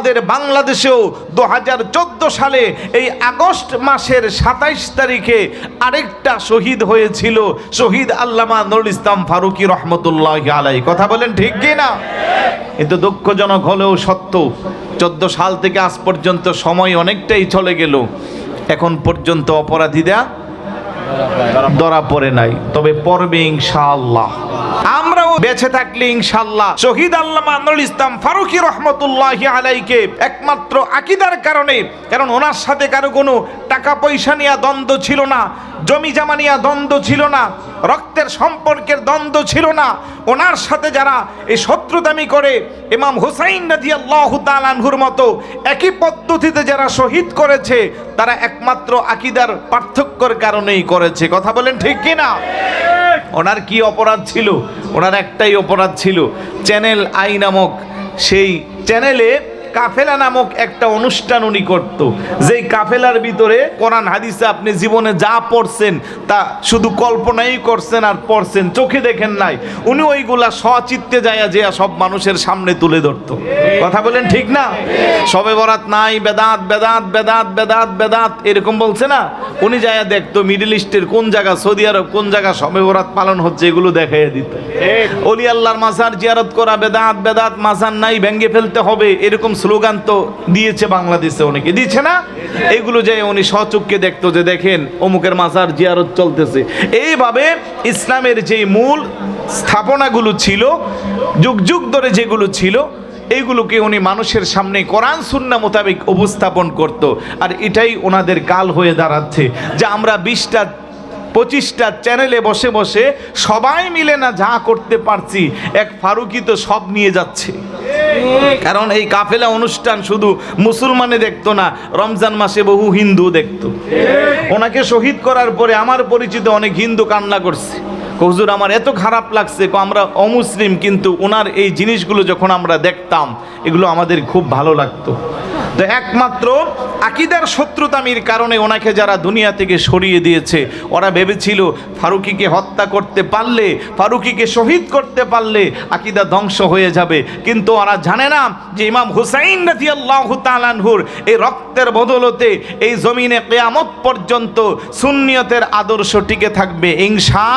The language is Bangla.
আমাদের বাংলাদেশেও দু হাজার চোদ্দ সালে এই আগস্ট মাসের সাতাইশ তারিখে আরেকটা শহীদ হয়েছিল, শহীদ আল্লামা নুরুল ইসলাম ফারুকি রহমতুল্লাহ আলাই কথা বলেন ঠিক কি না কিন্তু দুঃখজনক হলেও সত্য, চোদ্দ সাল থেকে আজ পর্যন্ত সময় অনেকটাই চলে গেল। এখন পর্যন্ত অপরাধীরা ধরা পড়ে নাই। তবে পড়বে ইনশাআল্লাহ। আমরাও বেঁচে থাকলে ইনশাল্লাহ। শহীদ আল্লামা নুরুল ইসলাম ফারুকি রহমতুল্লাহি আলাইকে একমাত্র আকিদার কারণে, কারণ ওনার সাথে কারও কোনো টাকা পয়সা নিয়ে দ্বন্দ্ব ছিল না, জমি জামা নিয়ে দ্বন্দ্ব ছিল না, রক্তের সম্পর্কের দ্বন্দ্ব ছিল না। ওনার সাথে যারা এই শত্রুতামি করে, ইমাম হুসাইন রাজি আল্লাহ তালানহুর মতো একই পদ্ধতিতে যারা শহীদ করেছে, তারা একমাত্র আকিদার পার্থক্যর কারণেই করেছে। কথা বলেন ঠিক কি না ওনার কি অপরাধ ছিল? ওনার একটাই অপরাধ ছিল। চ্যানেল আই নামক সেই চ্যানেলে কাফেলা নামক একটা অনুষ্ঠান উনি করত। যেই কাফেলার ভিতরে কোরআন হাদিসে আপনি জীবনে যা পড়ছেন তা শুধু কল্পনাই করছেন আর পড়ছেন চোখে দেখেন নাই। উনি ওইগুলা সচিত্তে যায় যে সব মানুষের সামনে তুলে ধরতো। কথা বলেন ঠিক না? সবে বরাত নাই বেদাত বেদাত বেদাত বেদাত বেদাত এরকম বলছে না? উনি যায় দেখতো মিডল ইস্টের কোন জায়গা সৌদি আরব কোন জায়গা সবে বরাত পালন হচ্ছে এগুলো দেখাইয়া দিত। অলি আল্লাহর মাজার জিয়ারত করা বেদাত বেদাত মাজার নাই ভেঙ্গে ফেলতে হবে এরকম স্লোগান তো দিয়েছে বাংলাদেশে অনেকে। দিচ্ছে না? এগুলো যে উনি সচক্ষে দেখতো যে দেখেন, অমুকের মাজার জিয়ারত চলতেছে। এইভাবে ইসলামের যে মূল স্থাপনাগুলো ছিল, যুগ যুগ ধরে যেগুলো ছিল এইগুলোকে উনি মানুষের সামনে কোরআন, সুন্না মোতাবেক উপস্থাপন করত। আর এটাই ওনাদের কাল হয়ে দাঁড়াচ্ছে যে আমরা বিশটা, পঁচিশটা চ্যানেলে বসে বসে সবাই মিলে না যা করতে পারছি, এক ফারুকি তো সব নিয়ে যাচ্ছে। কারণ এই কাফেলা অনুষ্ঠান শুধু মুসলমানে দেখতো না, রমজান মাসে বহু হিন্দু দেখতো। ওনাকে শহীদ করার পরে আমার পরিচিত অনেক হিন্দু কান্না করছে। হুজুর, আমার এত খারাপ লাগছে আমরা অমুসলিম, কিন্তু ওনার এই জিনিসগুলো যখন আমরা দেখতাম, এগুলো আমাদের খুব ভালো লাগতো। তো একমাত্র আকিদার শত্রুতামির কারণে ওনাকে যারা দুনিয়া থেকে সরিয়ে দিয়েছে, ওরা ভেবেছিল ফারুকিকে হত্যা করতে পারলে, ফারুকিকে শহীদ করতে পারলে আকিদা ধ্বংস হয়ে যাবে। কিন্তু ওরা জানে না যে ইমাম হুসাইন রাজি আল্লাহ এই রক্তের বদলতে এই জমিনে কেয়ামত পর্যন্ত সুন্নিয়তের আদর্শ টিকে থাকবে। ইনশা